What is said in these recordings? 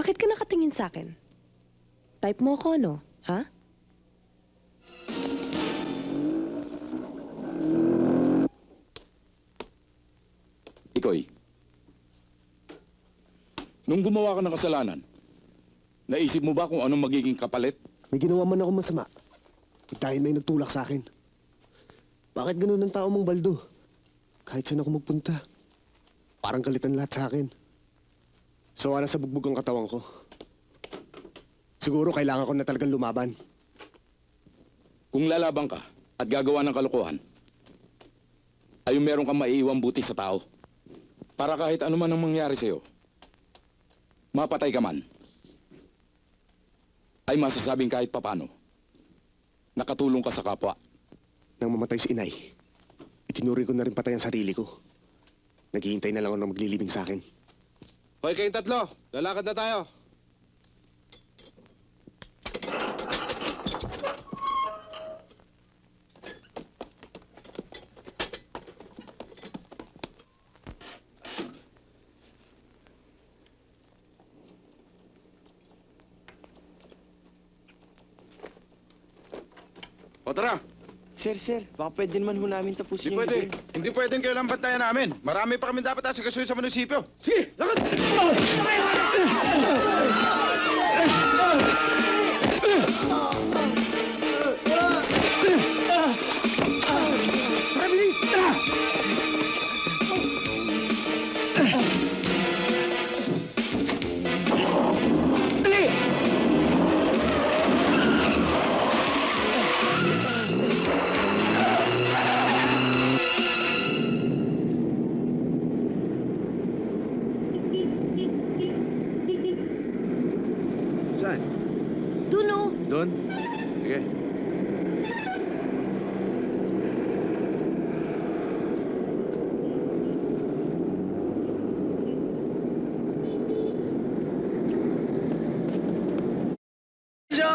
Bakit ka nakatingin sa akin? Type mo ako, no? Ha? Ikoy, nung gumawa ka ng kasalanan, naisip mo ba kung anong magiging kapalit? May ginawa man ako masama. Eh, Dahil may nagtulak sa akin. Bakit ganun ang tao mong baldo? Kahit saan ako magpunta. Parang kalitan lahat sa akin. Sawa na sa bugbog ang katawan ko. Siguro kailangan ko na talagang lumaban. Kung lalabang ka at gagawa ng kalokohan, ay meron kang maiiwang buti sa tao. Para kahit ano man ang mangyari sa'yo, mapatay ka man, ay masasabing kahit papano, nakatulong ka sa kapwa. Nang mamatay si inay, itinuri ko na rin patay ang sarili ko. Naghihintay na lang ako na maglilibing sa akin. Hoy kayong tatlo, lalakad na tayo. O tara, Sir, sir, baka pwede naman ho namin tapusin hindi yung pwede. gawin. Hindi pwedeng kailan bantayan namin. Marami pa kami dapat asikasuhin sa munisipyo. Sige, lakad! Doon? Sige.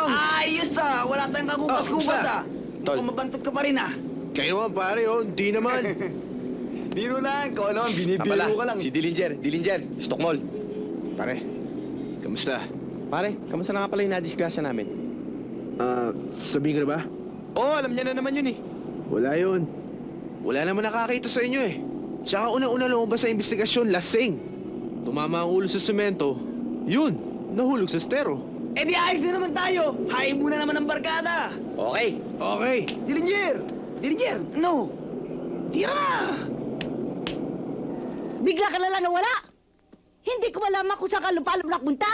Ayos ah! Wala tayong kakupas-kupas Oh, ah! Tol. Mukhang mabantot ka pa rin ah! Kayo naman pare, oh. Hindi naman. Biro lang! Ikaw naman, binibiro ka lang. si Dillinger, Dillinger, Stockmall. pare, kamusta? Pare, kamusta na nga pala yung nadisgrasya namin? Ah, sabihin ko na ba? Oo, alam niya na naman yun eh. Wala yun. Wala naman nakakita sa inyo eh. Tsaka unang-una lumabas sa investigasyon, lasing. Tumama ang ulo sa semento, yun, nahulog sa stero. Eh di ayos na naman tayo! Hain muna naman ang barkada! Okay. Okay. Dillinger! Dillinger! No! Tira! Bigla ka na lang nawala. Hindi ko malaman kung saan ka lupalop napunta.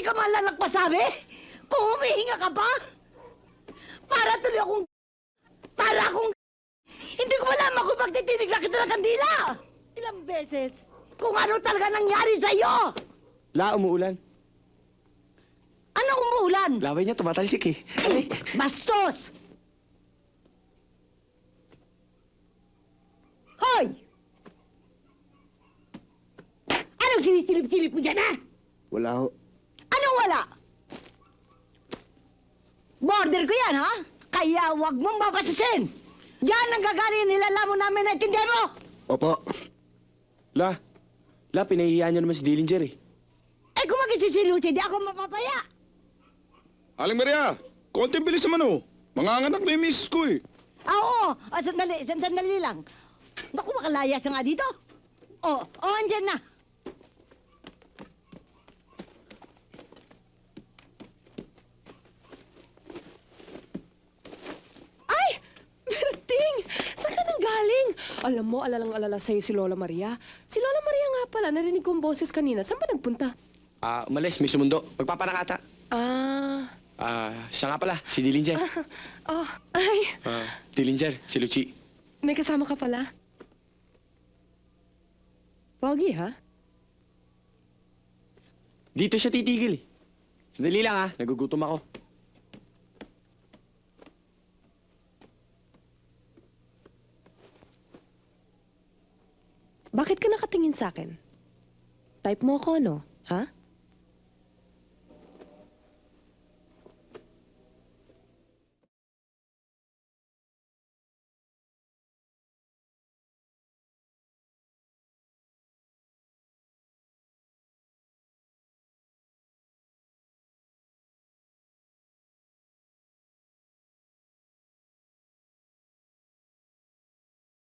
Hindi ka lang nagpasabi? Kung humihinga ka pa? Para tuloy akong... Para akong... Hindi ko malaman kung pagtitinig lang kita ng kandila. Ilang beses. Kung ano talaga nangyari sa'yo. La, umuulan. Anong umuulan? Laway niya, tumatalsik eh. Alay. Bastos! Hoy! Anong sinisilip-silip mo dyan, ha? Wala ho. Wala? Border ko yan, ha? Kaya wag mong mapasisin! Diyan ang gagaling nilalamo namin na intindihan mo! Opo. La, La, pinahihiyan niyo naman si Dillinger eh. Eh kung magsisisilusi, di ako mapapaya! Aling Maria, konting bilis naman oh. Manganganak na yung misis ko eh. Ah, oo! Ah, sandali, sandali lang. Naku, makalayas na nga dito. Oh, oh, andyan na. Ay! Berting! Saan ka nang galing? Alam mo, alalang-alala sa'yo si Lola Maria. Si Lola Maria nga pala, narinig kong boses kanina. Saan ba nagpunta? Ah, umalis, may sumundo. Magpapanakata. Ah... Ah, siya nga pala, si Dillinger. Oh, ay, Ah, Dillinger, si Luchi. may kasama ka pala. Pogi, ha? Dito siya titigil eh. Sandali lang ah, nagugutom ako. Bakit ka nakatingin sa akin? Type mo ako, no? Ha?